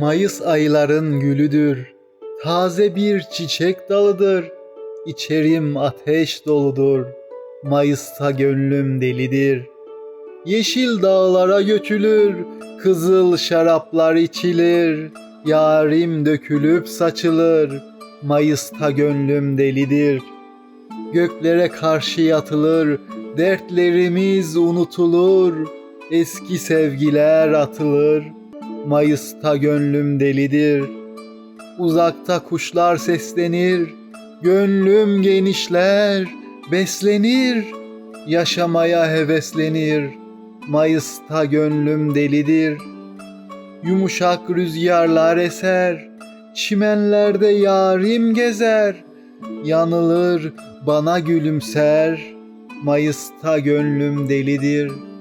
Mayıs ayların gülüdür. Taze bir çiçek dalıdır. İçerim ateş doludur. Mayıs'ta gönlüm delidir. Yeşil dağlara götülür. Kızıl şaraplar içilir. Yarim dökülüp saçılır. Mayıs'ta gönlüm delidir. Göklere karşı yatılır. Dertlerimiz unutulur. Eski sevgiler atılır. Mayıs'ta gönlüm delidir. Uzakta kuşlar seslenir. Gönlüm genişler, beslenir. Yaşamaya heveslenir. Mayıs'ta gönlüm delidir. Yumuşak rüzgarlar eser. Çimenlerde yarim gezer. Yanılır, bana gülümser. Mayıs'ta gönlüm delidir.''